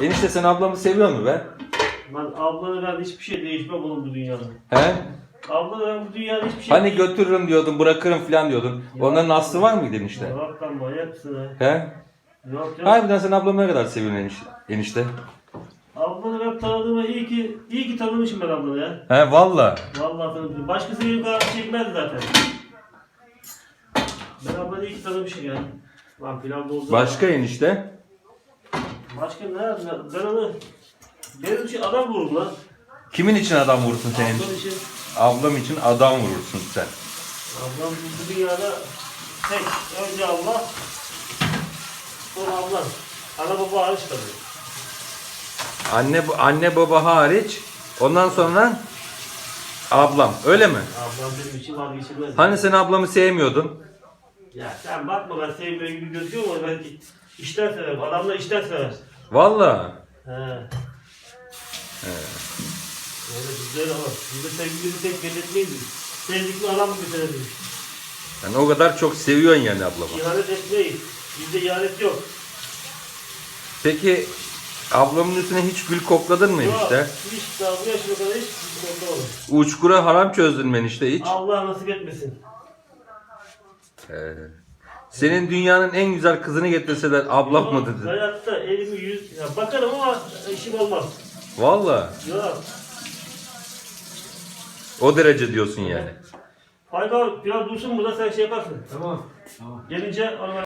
Enişte sen ablamı seviyor musun be? Lan ablanı ben hiçbir şey değişmem oğlum bu dünyada. He? Ablanı ben bu dünyada hiçbir şey Hani götürürüm diyordun, bırakırım falan diyordun. Onların aslı var mıydı enişte? Yok lan manyak mısın ha? He? Yok yok. Harbiden sen ablamı ne kadar seviyorsun enişte? enişte? Ablanı ben tanıdığıma iyi ki, iyi ki tanımışım ben ablanı ya. He valla. Vallahi tanımışım. Başkası benim kadar çekmezdi zaten. Ben ablanı iyi ki tanımışım ya. Lan pilav bozdu. Başka enişte? Başka ne? Ben onu... Benim için adam vurdum lan. Kimin için adam vurursun senin? Ablam için. Ablam için adam vurursun sen. Ablam bu dünyada tek. Önce Allah. Sonra ablam. Ana baba hariç tabii. Anne anne baba hariç. Ondan sonra ablam. Öyle mi? Ablam benim için vazgeçilmez. Hani sen ablamı sevmiyordun? Ya sen bakma ben sevmiyor gibi gözüküyor ama ben işten severim. Adamlar işten sever. Valla. He. Öyle güzel ama biz de sevgimizi tek belirtmeyiz. Sevdikli adam mı bitirelim? Yani o kadar çok seviyorsun yani ablamı. İhanet etmeyiz. Bizde ihanet yok. Peki ablamın üstüne hiç gül kokladın mı Yok. enişte? Hiç daha bu yaşına kadar hiç konuda olur. Uçkura haram çözdün mü enişte hiç? Allah nasip etmesin. Ee, senin dünyanın en güzel kızını getirseler ablam mı Yok, dedin? Hayatta elimi yüz... Ya bakarım ama işim olmaz. Valla. Yok. O derece diyorsun yani. Abi biraz dursun burada sen şey yaparsın. Tamam. Tamam. Gelince ona